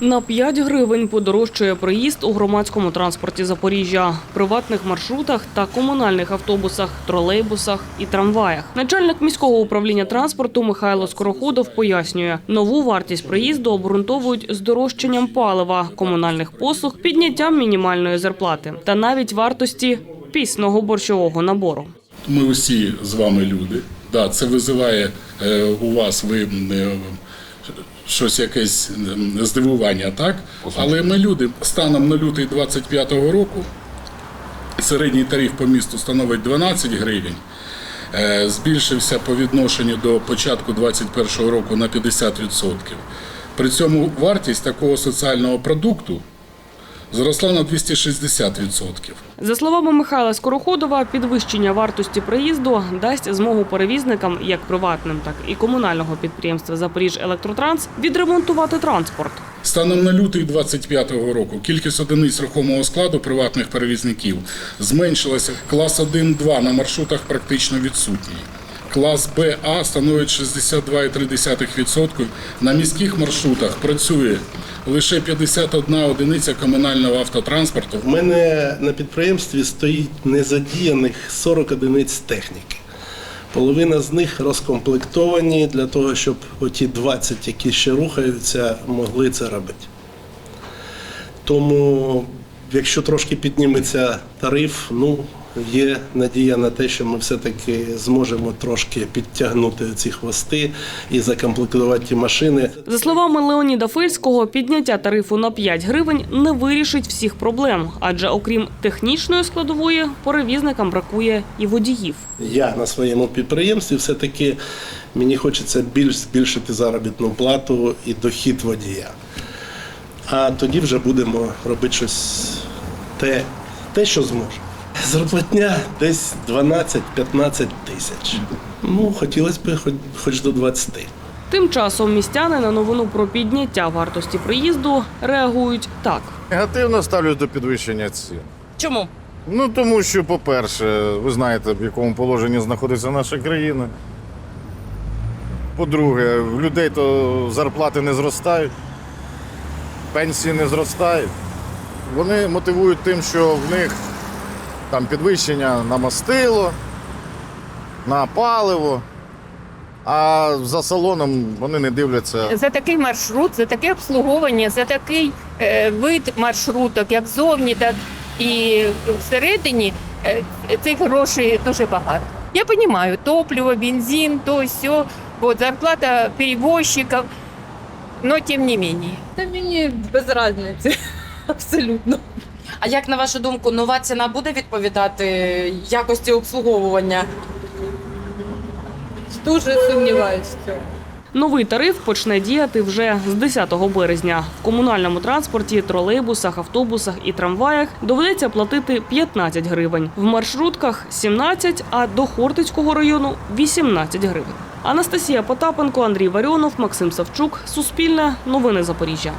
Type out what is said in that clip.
На 5 гривень подорожчує проїзд у громадському транспорті Запоріжжя, приватних маршрутах та комунальних автобусах, тролейбусах і трамваях. Начальник міського управління транспорту Михайло Скороходов пояснює, нову вартість проїзду обґрунтовують здорожчанням палива, комунальних послуг, підняттям мінімальної зарплати та навіть вартості пісного борщового набору. Ми усі з вами люди. Да, це визиває е, у вас ви е, щось якесь здивування, так? Але ми люди. Станом на лютий 25-го року середній тариф по місту становить 12 гривень. Е, Збільшився по відношенню до початку 2021 року на 50%. При цьому вартість такого соціального продукту зросла на 260%. За словами Михайла Скороходова, підвищення вартості проїзду дасть змогу перевізникам, як приватним, так і комунального підприємства Запоріж Електротранс відремонтувати транспорт. Станом на лютий 2025 року кількість одиниць рухомого складу приватних перевізників зменшилася. Клас 1-2 на маршрутах практично відсутній. Клас БА становить 62,3%. На міських маршрутах працює лише 51 одиниця комунального автотранспорту. У мене на підприємстві стоїть незадіяних 40 одиниць техніки. Половина з них розкомплектовані для того, щоб оті 20, які ще рухаються, могли це робити. Тому, якщо трошки підніметься тариф, ну є надія на те, що ми все-таки зможемо трошки підтягнути ці хвости і закомплектувати ті машини. За словами Леоніда Фельського, підняття тарифу на 5 гривень не вирішить всіх проблем, адже окрім технічної складової, перевізникам бракує і водіїв. Я на своєму підприємстві все-таки мені хочеться більш збільшити заробітну плату і дохід водія. А тоді вже будемо робити щось те, те що зможемо. Зарплатня десь 12-15 тисяч. Ну, хотілося б хоч, хоч до 20. Тим часом містяни на новину про підняття вартості проїзду реагують так. Негативно ставлюсь до підвищення цін. Чому? Ну тому що, по-перше, ви знаєте, в якому положенні знаходиться наша країна. По-друге, в людей то зарплати не зростають, пенсії не зростають. Вони мотивують тим, що в них там підвищення на мастило, на паливо, а за салоном вони не дивляться. за такий маршрут, за таке обслуговування, за такий е, вид маршруток, як зовні, так і всередині, е, цих грошей дуже багато. Я розумію, топливо, бензин, то все, вот, зарплата перевозчиків, но тим не менее. Та мені без різниці. Абсолютно. А як на вашу думку, нова ціна буде відповідати якості обслуговування? Дуже сумніваюся в цьому. Новий тариф почне діяти вже з 10 березня. В комунальному транспорті, тролейбусах, автобусах і трамваях доведеться платити 15 гривень. В маршрутках 17, а до Хортицького району 18 гривень. Анастасія Потапенко, Андрій Варіонов, Максим Савчук. Суспільне. Новини Запоріжжя.